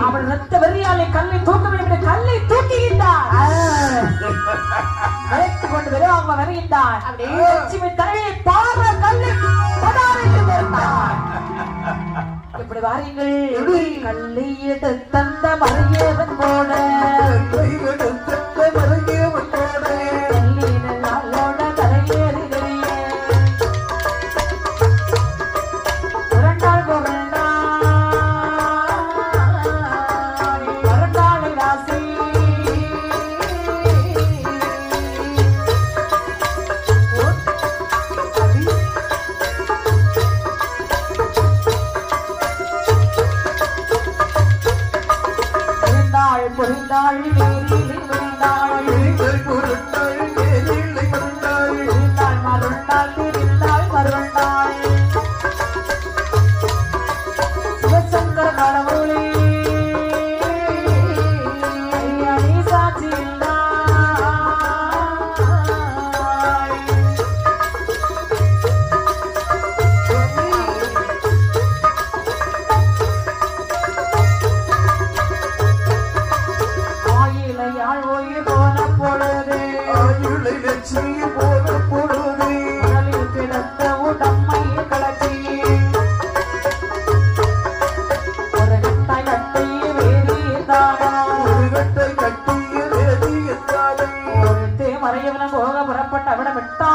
அவள் ரத்த வெறியாலை கல்லை தூக்க வேண்டும் கல்லை தூக்குகின்றார் அழைத்து கொண்டு வருவாங்க வருகின்றார் அப்படியே. லட்சுமி தலையை பார கல்லை பதாரித்து இப்படி வாரீங்கள். கல்லை தந்த மறையவன் போல புரிந்தாள் புரிந்தாள் நீரில் கலச்சியில் போது பொழுது. கிடத்த உடம்பை கலச்சியில் தயத்தை வேறு போக புறப்பட்ட அவடம் விட்டான்